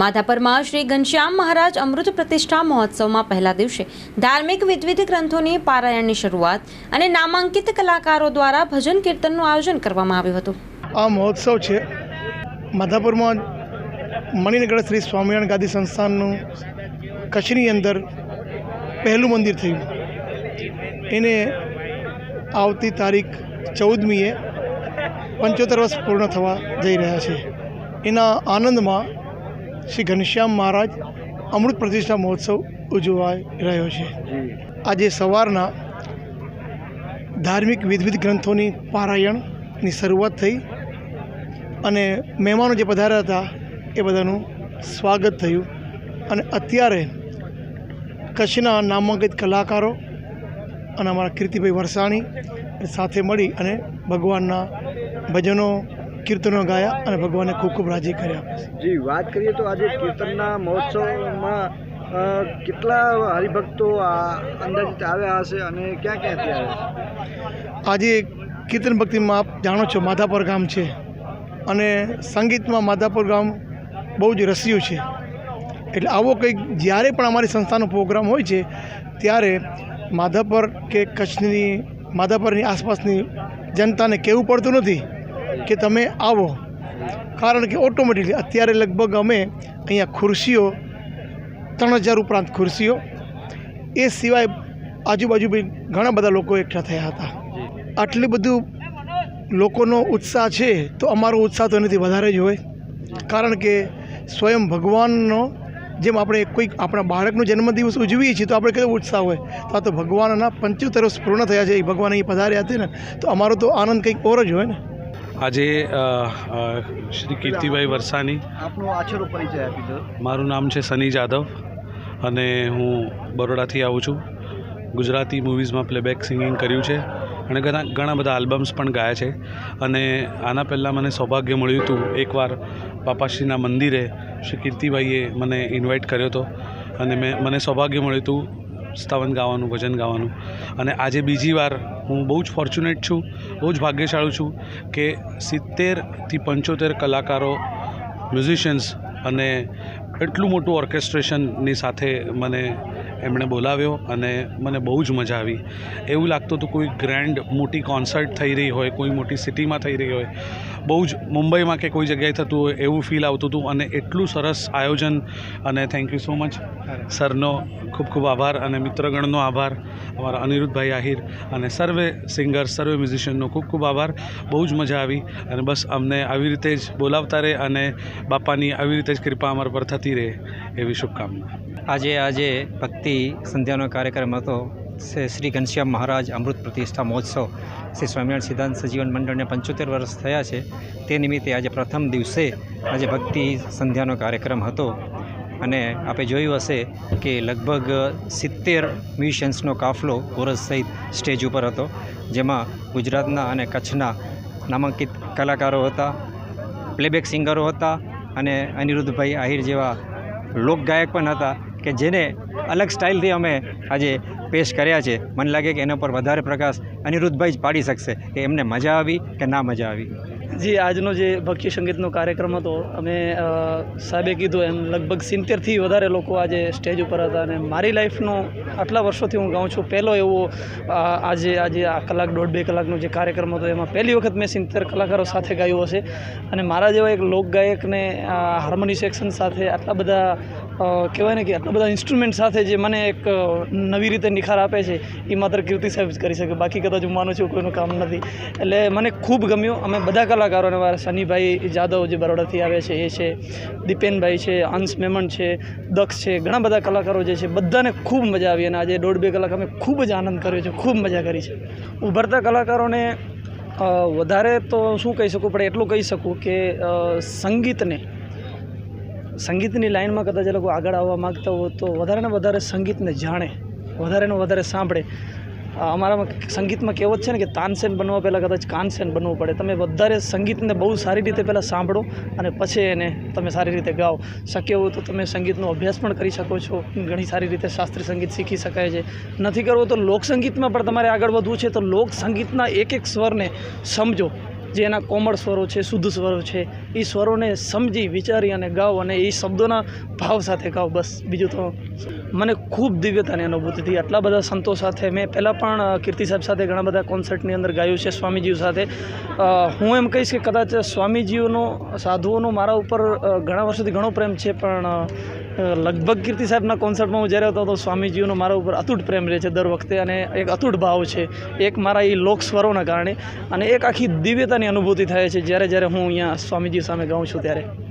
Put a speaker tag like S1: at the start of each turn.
S1: માધાપરમાં શ્રી ઘનશ્યામ મહારાજ અમૃત પ્રતિષ્ઠા મહોત્સવમાં પહેલા દિવસે ધાર્મિક વિદ્વિધ ગ્રંથોની પારાયણની શરૂઆત અને નામાંકિત કલાકારો દ્વારા ભજન કીર્તનનું આયોજન કરવામાં આવ્યું હતું.
S2: આ મહોત્સવ છે માધાપુરમાં મણિનગર શ્રી સ્વામિનારાયણ ગાદી સંસ્થાનનું કચ્છની અંદર પહેલું મંદિર થયું. એને આવતી તારીખ ચૌદમીએ પંચોતેર વર્ષ પૂર્ણ થવા જઈ રહ્યા છે. એના આનંદમાં શ્રી ઘનશ્યામ મહારાજ અમૃત પ્રતિષ્ઠા મહોત્સવ ઉજવાઈ રહ્યો છે. આજે સવારના ધાર્મિક વિધવિધ ગ્રંથોની પારાયણની શરૂઆત થઈ અને મહેમાનો જે પધાર્યા હતા એ બધાનું સ્વાગત થયું. અને અત્યારે કચ્છના નામાંકિત કલાકારો અને અમારા કીર્તિભાઈ વરસાણી સાથે મળી અને ભગવાનના ભજનો કીર્તનો ગાયા અને ભગવાનને ખૂબ ખૂબ રાજી કર્યા.
S3: જી વાત કરીએ તો આજે કીર્તનના મહોત્સવમાં કેટલા હરિભક્તો આ અંદાજિત આવ્યા હશે અને ક્યાં ક્યાંથી આવ્યા
S2: આજે કીર્તન ભક્તિમાં આપ જાણો છો માધાપર ગામ છે. અને સંગીતમાં માધાપર ગામ બહુ જ રસિયું છે. એટલે આવો કંઈક જ્યારે પણ અમારી સંસ્થાનો પ્રોગ્રામ હોય છે ત્યારે માધાપર કે કચ્છની માધાપરની આસપાસની જનતાને કહેવું પડતું નથી. કે તમે આવો. કારણ કે ઓટોમેટિકલી અત્યારે લગભગ અમે અહીંયા ખુરશીઓ, ત્રણ હજાર ઉપરાંત ખુરશીઓ, એ સિવાય આજુબાજુ બી ઘણા બધા લોકો એકઠા થયા હતા. આટલું બધું લોકોનો ઉત્સાહ છે તો અમારો ઉત્સાહ તો એનાથી વધારે જ હોય. કારણ કે સ્વયં ભગવાનનો જેમ આપણે કોઈક આપણા બાળકનો જન્મદિવસ ઉજવીએ છીએ તો આપણે કેટલો ઉત્સાહ હોય. તો આ તો ભગવાનના પંચોતેર પૂર્ણ થયા છે, એ ભગવાન અહીં પધાર્યા હતી ને, તો અમારો તો આનંદ કંઈક ઓર જ હોય ને.
S4: આજે શ્રી કીર્તિભાઈ વરસાની
S3: આપનો આછેરો પરિચય આપી દો.
S4: મારું નામ છે સની જાદવ અને હું બરોડાથી આવું છું. ગુજરાતી મૂવીઝમાં પ્લેબેક સિંગિંગ કર્યું છે અને ઘણા ઘણા બધા આલ્બમ્સ પણ ગાયા છે. અને આના પહેલાં મને સૌભાગ્ય મળ્યું હતું એકવાર પાપાશ્રીના મંદિરે શ્રી કીર્તિભાઈએ મને ઇન્વાઇટ કર્યો હતો. અને મેં મને સૌભાગ્ય મળ્યું હતું સ્તવન ગાવાનું ભજન ગાવાનું. અને આજે બીજી વાર હું બહુ જ ફોર્ચ્યુનેટ છું, બહુ જ ભાગ્યશાળી છું કે સિત્તેરથી પંચોતેર કલાકારો મ્યુઝિશિયન્સ અને એટલું મોટું ઓર્કેસ્ટ્રેશનની સાથે મને એમણે બોલાવ્યો અને મને બહુ જ મજા આવી. એવું લાગતું હતું કોઈ ગ્રેન્ડ મોટી કોન્સર્ટ થઈ રહી હોય કોઈ મોટી સિટીમાં થઈ રહી હોય. બહુ જ મુંબઈમાં કે કોઈ જગ્યાએ થતું હોય એવું ફીલ આવતું હતું અને એટલું સરસ આયોજન અને થેન્ક યુ સો મચ સરનો ખૂબ ખૂબ આભાર અને મિત્રગણનો આભાર. અમારા અનિરુદ્ધભાઈ આહિર અને સર્વે સિંગર સર્વે મ્યુઝિશિયનનો ખૂબ ખૂબ આભાર. બહુ જ મજા આવી અને બસ અમને આવી રીતે જ બોલાવતા રહે અને બાપાની આવી રીતે જ કૃપા અમારા પર થતી રહે એવી શુભકામના.
S5: આજે આજે ભક્તિ સંધ્યાનો કાર્યક્રમ હતો. શ્રી ઘનશ્યામ મહારાજ અમૃત પ્રતિષ્ઠા મહોત્સવ. શ્રી સ્વામિનારાયણ સિદ્ધાંત સજીવન મંડળને પંચોતેર વર્ષ થયા છે. તે નિમિત્તે આજે પ્રથમ દિવસે આજે ભક્તિ સંધ્યાનો કાર્યક્રમ હતો. અને આપણે જોયું હશે કે લગભગ સિત્તેર મ્યુઝિશિયન્સનો કાફલો કોરસ સહિત સ્ટેજ ઉપર હતો. જેમાં ગુજરાતના અને કચ્છના નામાંકિત કલાકારો હતા, પ્લેબેક સિંગરો હતા અને અનિરુદ્ધભાઈ આહિર જેવા લોકગાયક પણ હતા. કે જેને અલગ સ્ટાઇલથી અમે આજે પેશ કર્યા છે. મને લાગે કે એના પર વધારે પ્રકાશ અનિરુદ્ધભાઈ જ પાડી શકશે કે એમને મજા આવી કે ના મજા આવી.
S6: જી, આજનો જે ભક્તિ સંગીતનો કાર્યક્રમ હતો, અમે સાહેબે કીધું એમ, લગભગ સિત્તેરથી વધારે લોકો આજે સ્ટેજ ઉપર હતા અને મારી લાઈફનો આટલા વર્ષોથી હું ગાઉં છું. પહેલો એવો આજે આજે આ કલાક, દોઢ, બે કલાકનો જે કાર્યક્રમ હતો, એમાં પહેલી વખત મેં સિત્તેર કલાકારો સાથે ગાયું હશે. અને મારા જેવા એક લોકગાયકને હાર્મોની સેક્શન સાથે આટલા બધા કહેવાય ને કે આટલા બધા ઇન્સ્ટ્રુમેન્ટ સાથે જે મને એક નવી રીતે નિખાર આપે છે એ માત્ર કીર્તિ સાહેબ જ કરી શકે. બાકી કદાચ હું માનું છું કોઈનું કામ નથી. એટલે મને ખૂબ ગમ્યું. અમે બધા કલાકારોને મારા સનીભાઈ જાદવ જે બરોડાથી આવે છે, એ છે, દીપેનભાઈ છે, અંશ મેમણ છે, દક્ષ છે, ઘણા બધા કલાકારો જે છે, બધાને ખૂબ મજા આવી અને આજે દોઢ બે કલાક અમે ખૂબ જ આનંદ કર્યો છે, ખૂબ મજા કરી છે. ઉભરતા કલાકારોને વધારે તો શું કહી શકું, પણ એટલું કહી શકું કે સંગીતને સંગીતની લાઇનમાં કદાચ એ લોકો આગળ આવવા માગતા હોય તો વધારે વધારે સંગીતને જાણે વધારે ને વધારે સાંભળે. અમારામાં સંગીતમાં કહેવત છે ને કે તાનસેન બનવા પહેલાં કદાચ કાનસેન બનવું પડે. તમે વધારે સંગીતને બહુ સારી રીતે પહેલાં સાંભળો અને પછી એને તમે સારી રીતે ગાઓ. શક્ય હોય તો તમે સંગીતનો અભ્યાસ પણ કરી શકો છો. ઘણી સારી રીતે શાસ્ત્રીય સંગીત શીખી શકાય છે. નથી કરવું તો લોકસંગીતમાં પણ તમારે આગળ વધવું છે. તો લોક સંગીતના એક એક સ્વરને સમજો. જે એના કોમળ સ્વરો છે, શુદ્ધ સ્વરો છે, એ સ્વરોને સમજી, વિચારી અને ગાઓ અને એ શબ્દોના ભાવ સાથે ગાઓ બસ, બીજું તો મને ખૂબ દિવ્યતાની અનુભૂતિ થઈ આટલા બધા સંતો સાથે મેં પહેલાં પણ કીર્તિ સાહેબ સાથે ઘણા બધા કોન્સર્ટની અંદર ગાયું છે, સ્વામીજીઓ સાથે. હું એમ કહીશ કે કદાચ સ્વામીજીઓનો, સાધુઓનો મારા ઉપર ઘણા વર્ષોથી ઘણો પ્રેમ છે, પણ લગભગ કીર્તિ સાહેબના કોન્સર્ટમાં હું જ્યારે હતો તો સ્વામીજીઓનો મારા ઉપર અતૂટ પ્રેમ રહે છે દર વખતે અને એક અતૂટ ભાવ છે. એક મારા એ લોક સ્વરોના કારણે અને એક આખી દિવ્યતાની અનુભૂતિ થાય છે જ્યારે જ્યારે હું અહીંયા સ્વામીજી સામે ગાઉં છું ત્યારે.